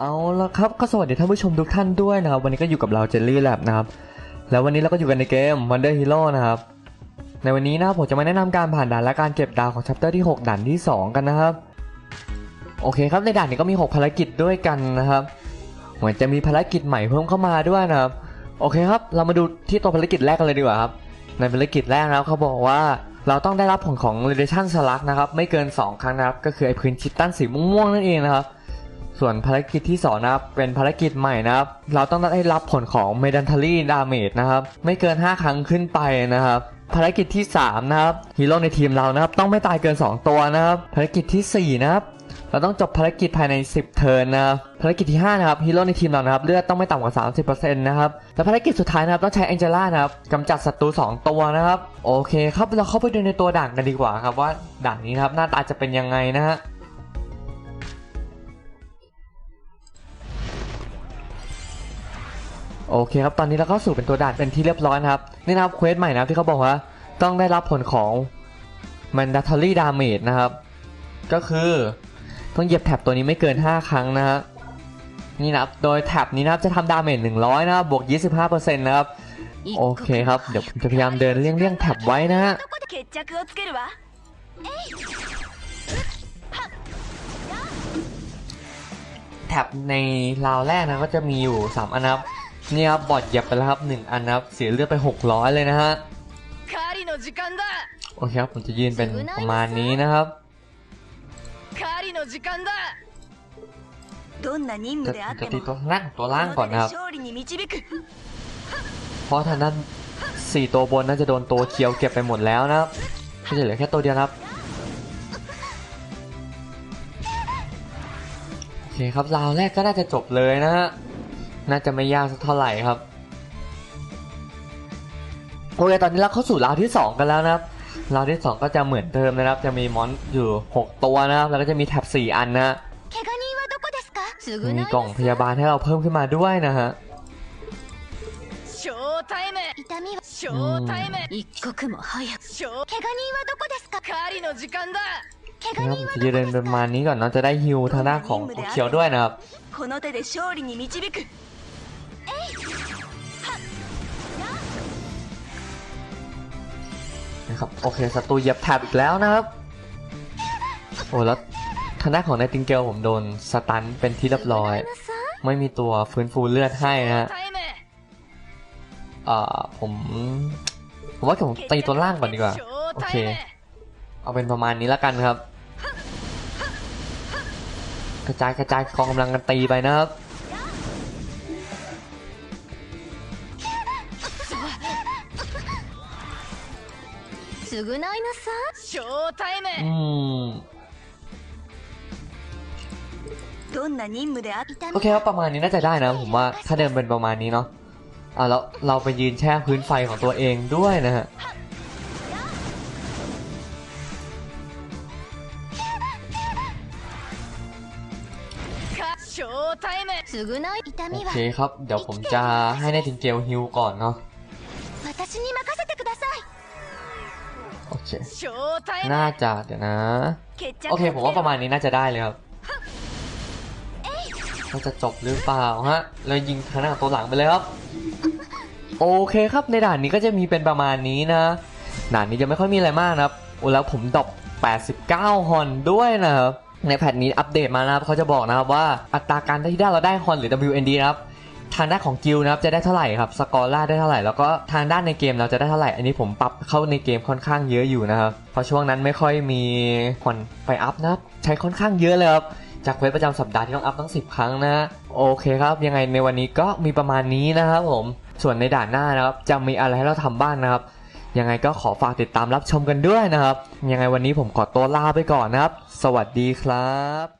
เอาละครับก็สวัสดีท่านผู้ชมทุกท่านด้วยนะครับ วันนี้ก็อยู่กับเราเจลลี่แลบนะครับ แล้ววันนี้เราก็อยู่กันในเกม Wonder Hero นะครับ ในวันนี้นะผมจะมาแนะนำการผ่านด่านและการเก็บดาวของ chapter ที่ 6 ด่านที่ 2 กันนะครับ โอเคครับในด่านนี้ก็มี 6 ภารกิจด้วยกันนะครับ เหมือนจะมีภารกิจใหม่เพิ่มเข้ามาด้วยนะครับ โอเคครับ เรามาดูที่ตัวภารกิจแรกกันเลยดีกว่าครับ ในภารกิจแรกนะครับเขาบอกว่าเราต้องได้รับผลของ Radiation Slug นะครับ ไม่เกิน 2 ครั้งนะครับ ก็คือไอพื้นชิตตันสีม่วงๆนั่นเองนะครับ ส่วนภารกิจที่2นะครับ เป็นภารกิจใหม่นะครับ เราต้องได้รับผลของ m e d a n t a r y Damage นะครับ ไม่เกิน 5 ครั้งขึ้นไปนะครับ ภารกิจที่ 3 นะครับฮีโร่ในทีมเรานะครับ ต้องไม่ตายเกิน 2 ตัวนะครับ ภารกิจทีสี่ 4 นะครับเราต้องจบภารกิจภายใน 10 เทิร์นนะครับภารกิจที่ 5 นะครับฮีโร่ในทีมเรานะครับเลือดต้องไม่ต่ำกว่า 30%นะครับและภารกิจสุดท้ายนะครับต้องใช้แองเจล่านะครับกำจัดศัตรู 2 ตัวนะครับ โอเคครับเราเข้าไปดูในตัวด่านกันดีกว่าครับว่าด่านนี้นะครับหน้าตาจะเป็นยังไงนะฮะ โอเคครับ ตอนนี้เราเข้าสู่เป็นตัวด่านเป็นที่เรียบร้อยครับ นี่นะครับเควสใหม่นะที่เขาบอกว่าต้องได้รับผลของ mandatory damage นะครับ ก็คือต้องเหยียบแท็บตัวนี้ไม่เกิน 5 ครั้งนะฮะนี่นะครับ โดยแท็บนี้นะครับจะทำดาเมจ100 นะครับ บวก 25%นะครับ โอเคครับ เดี๋ยวผมจะพยายามเดินเลี่ยงเลี่ยงแท็บไว้นะฮะแท็บในราวแรกนะก็จะมีอยู่ 3 อันนะครับ เนี่ยบอดเหยีบไปแล้วครับหนึ่งอันนะครับเสียเลือดไปหกร้อยเลยนะฮะโอเคครับผมจะยืนเป็นประมาณนี้นะครับจะตีตัวล่างตัวล่างก่อนนะครับเพราะทางด้านสี่ตัวบนน่าจะโดนตัวเคียวเก็บไปหมดแล้วนะครับก็จะเหลือแค่ตัวเดียวครับโอเคครับราวแรกก็น่าจะจบเลยนะฮะ น่าจะไม่ยากสักเท่าไหร่ครับโอเคตอนนี้เราเข้าสู่ราวที่ 2 กันแล้วนะครับราวที่ 2 ก็จะเหมือนเดิมนะครับ จะมีมอนอยู่ 6 ตัวนะครับ แล้วก็จะมีแท็บ4 อันนะมีกล่องพยาบาลให้เราเพิ่มขึ้นมาด้วยนะฮะนะครับยืเดินประมาณนี้ก่อนเราจะได้ฮิวทางด้านของเขียวด้วยนะครับะครับโอเคศัตรูเย็บแถบอีกแล้วนะครับโอ้แล้วทางด้านของนายติงเกลผมโดนสตันเป็นที่เรียบร้อย ไม่มีตัวฟื้นฟูเลือดให้นะฮะอ่าผมผมว่าผมตีตัวล่างก่อนดีกว่าโอเค เอาเป็นประมาณนี้แล้วกันครับ กระจายกระจายกองกำลังกันตีไปนะครับ 償いなさショータイム อืม どんな任務であって โอเคครับประมาณนี้น่าจะได้นะ ผมว่าถ้าเดินเป็นประมาณนี้เนาะอ่าแล้วเราไปยืนแช่พื้นไฟของตัวเองด้วยนะฮะ ショータイム償い痛 โอ みは เคครับ เดี๋ยวผมจะให้นายติงเกลฮิวก่อนเนาะ เคน่าจะเดี๋ยวนะ โอเค ผมว่าประมาณนี้น่าจะได้เลยครับมันจะจบหรือเปล่าฮะเรายิงทาหน้าตัวหลังไปเลยครับ โอเคครับในด่านนี้ก็จะมีเป็นประมาณนี้นะ ด่านนี้จะไม่ค่อยมีอะไรมากนะครับ โอ้แล้วผมดก89 ฮอนด้วยนะครับ ในแพทนี้อัปเดตมานะครับเขาจะบอกนะครับว่าอัตราการที่ได้เราได้ฮอนหรือ WND นะครับ ทางด้านของกิลนะครับจะได้เท่าไหร่ครับสกอร์ล่าได้เท่าไหร่แล้วก็ทางด้านในเกมเราจะได้เท่าไหร่ อันนี้ผมปรับเข้าในเกมค่อนข้างเยอะอยู่นะครับเพราะช่วงนั้นไม่ค่อยมีคนไปอัพนะครับใช้ค่อนข้างเยอะเลยครับจากเว็บประจำสัปดาห์ที่ต้องอัพตั้ง 10 ครั้งนะโอเคครับยังไงในวันนี้ก็มีประมาณนี้นะครับผมส่วนในด่านหน้านะครับจะมีอะไรให้เราทำบ้างนะครับยังไงก็ขอฝากติดตามรับชมกันด้วยนะครับ ยังไงวันนี้ผมขอตัวลาไปก่อนนะครับ สวัสดีครับ